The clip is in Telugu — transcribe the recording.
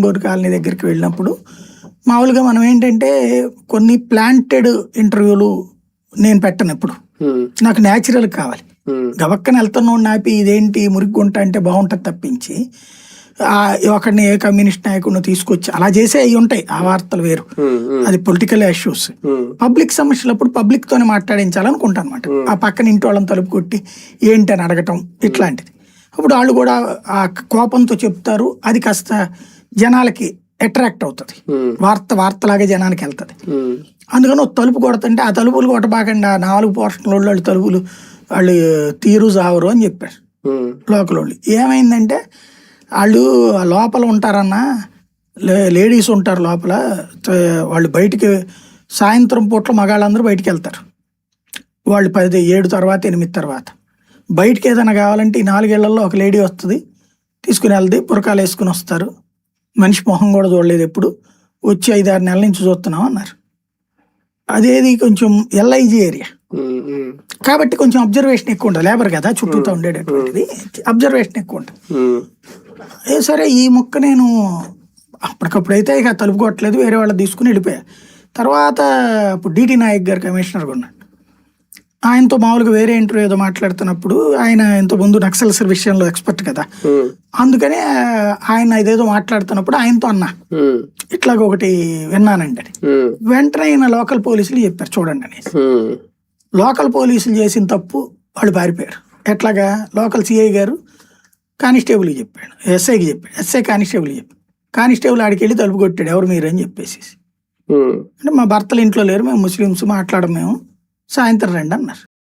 బోర్డు కాలనీ దగ్గరికి వెళ్ళినప్పుడు మామూలుగా మనం ఏంటంటే కొన్ని ప్లాంటెడ్ ఇంటర్వ్యూలు నేను పెట్టను ఎప్పుడు. ఉమ్, నాకు న్యాచురల్ కావాలి. ఉమ్, గవక్కన వెళ్తున్నాడు నాపి ఇదేంటి మురిగ్గుంట అంటే బాగుంటుంది తప్పించి ఒకడిని ఏ కమ్యూనిస్ట్ నాయకుడిని తీసుకొచ్చి అలా చేసే అవి ఉంటాయి. ఆ వార్తలు వేరు. ఉమ్, అది పొలిటికల్ ఇష్యూస్ పబ్లిక్ సమస్యలప్పుడు పబ్లిక్ తోనే మాట్లాడించాలనుకుంటాను అనమాట ఆ పక్కన ఇంటి వాళ్ళని తలుపు కొట్టి ఏంటి అని అడగటం ఇట్లాంటిది. అప్పుడు వాళ్ళు కూడా ఆ కోపంతో చెప్తారు. అది కాస్త జనాలకి అట్రాక్ట్ అవుతుంది. ఉమ్, వార్త వార్తలాగే జనానికి వెళ్తుంది. ఉమ్, అందుకని ఒక తలుపు కొడుతుంటే ఆ తలుపులు కొట్టబాకండి ఆ నాలుగు పోర్షన్ల వాళ్ళు వాళ్ళు తలుపులు వాళ్ళు తీరు జావరు అని చెప్పారు. ఉమ్, లోకల్ వాళ్ళు. ఏమైందంటే వాళ్ళు లోపల ఉంటారన్న లేడీస్ ఉంటారు లోపల వాళ్ళు బయటికి సాయంత్రం పూట్ల మగాళ్ళందరూ బయటికి వెళ్తారు. వాళ్ళు పది ఏడు తర్వాత ఎనిమిది తర్వాత. బయటికి ఏదైనా కావాలంటే ఈ నాలుగేళ్ళలో ఒక లేడీ వస్తుంది తీసుకుని వెళ్ది పురకాలు వేసుకుని వస్తారు. మనిషి మొహం కూడా చూడలేదు ఎప్పుడు. వచ్చి ఐదు ఆరు నెలల నుంచి చూస్తున్నాం అన్నారు. అదేది కొంచెం ఎల్ఐజి ఏరియా కాబట్టి కొంచెం అబ్జర్వేషన్ ఎక్కువ ఉంటుంది. లేబర్ కదా చుట్టూతో ఉండేటటువంటిది. అబ్జర్వేషన్ ఎక్కువ ఉంటుంది. ఏ సరే ఈ మొక్క నేను అప్పటికప్పుడైతే ఇక తలుపు కొట్టలేదు వేరే వాళ్ళు తీసుకుని వెళ్ళిపోయా. తర్వాత ఇప్పుడు డిటి నాయక్ గారు కమిషనర్గా ఉన్నాడు. ఆయనతో మామూలుగా వేరే ఇంటర్వ్యూ ఏదో మాట్లాడుతున్నప్పుడు ఆయన ఇంత ముందు నక్సల్స్ విషయంలో ఎక్స్పర్ట్ కదా. అందుకనే ఆయన ఇదేదో మాట్లాడుతున్నప్పుడు ఆయనతో అన్నా. ఇట్లాగ ఒకటి విన్నానండి అని వెంటనే ఆయన లోకల్ పోలీసులు చెప్పారు చూడండి ఉమ్, లోకల్ పోలీసులు చేసిన తప్పు వాళ్ళు పారిపోయారు. ఎట్లాగా? లోకల్ సిఐ గారు కానిస్టేబుల్కి చెప్పాడు. ఎస్ఐకి చెప్పాడు. ఎస్ఐ కానిస్టేబుల్ చెప్పాడు. కానిస్టేబుల్ ఆడికి వెళ్ళి తలుపు కొట్టాడు. ఎవరు మీరు అని చెప్పేసి. అంటే మా భర్తలు ఇంట్లో లేరు. మేము ముస్లిమ్స్ మాట్లాడము మేము. సాయంత్రం రండి అన్నారు.